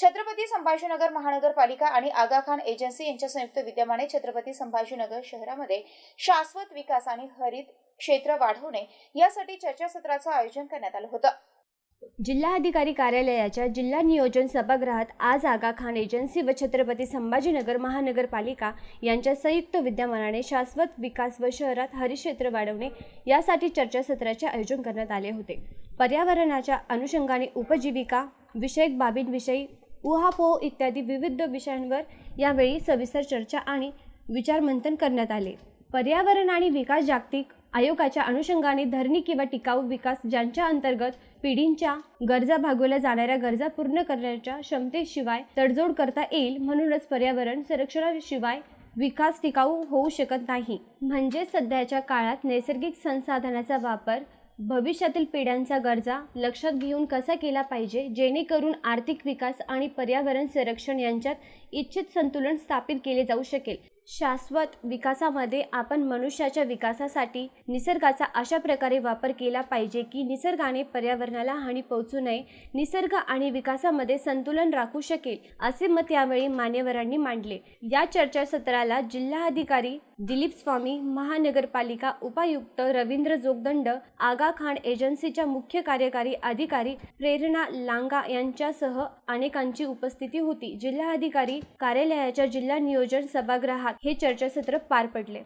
छत्रपती संभाजीनगर महानगरपालिका आणि आगा खान एजन्सी यांच्या संयुक्त विद्यमाने छत्रपती संभाजीनगर शहरामध्ये शाश्वत विकास आणि हरित क्षेत्र वाढवणे यासाठी चर्चासत्राचं आयोजन करण्यात आलं होतं. जिल्हाधिकारी कार्यालयाच्या जिल्हा नियोजन सभागृहात आज आगा खान एजन्सी व छत्रपती संभाजीनगर महानगरपालिका यांच्या संयुक्त विद्यमानाने शाश्वत विकास व शहरात हरिक्षेत्र वाढवणे यासाठी चर्चासत्राचे आयोजन करण्यात आले होते. पर्यावरणाच्या अनुषंगाने उपजीविका विषयक बाबींविषयी उहापोह इत्यादी विविध विषयांवर यावेळी सविस्तर चर्चा आणि विचारमंथन करण्यात आले. पर्यावरण आणि विकास जागतिक आयोगाच्या अनुषंगाने धरणी किंवा टिकाऊ विकास ज्यांच्या अंतर्गत पिढींच्या गरजा भागवल्या जाणाऱ्या गरजा पूर्ण करण्याच्या क्षमतेशिवाय तडजोड करता येईल म्हणूनच पर्यावरण संरक्षणाशिवाय विकास टिकाऊ होऊ शकत नाही. म्हणजे सध्याच्या काळात नैसर्गिक संसाधनाचा वापर भविष्यातील पिढ्यांचा गरजा लक्षात घेऊन कसा केला पाहिजे जेणेकरून आर्थिक विकास आणि पर्यावरण संरक्षण यांच्यात इच्छित संतुलन स्थापित केले जाऊ शकेल. शाश्वत विकासामध्ये आपण मनुष्याच्या विकासासाठी निसर्गाचा अशा प्रकारे वापर केला पाहिजे की निसर्गाने पर्यावरणाला हानी पोहोचू नये निसर्ग आणि विकासामध्ये संतुलन राखू शकेल असे मत यावेळी मान्यवरांनी मांडले. या चर्चासत्राला जिल्हाधिकारी दिलीप स्वामी महानगरपालिका उपायुक्त रवींद्र जोगदंड आगा खान एजन्सीच्या मुख्य कार्यकारी अधिकारी प्रेरणा लांगा यांच्यासह अनेकांची उपस्थिती होती. जिल्हाधिकारी कार्यालयाच्या जिल्हा नियोजन सभागृहात हे चर्चासत्र पार पडले.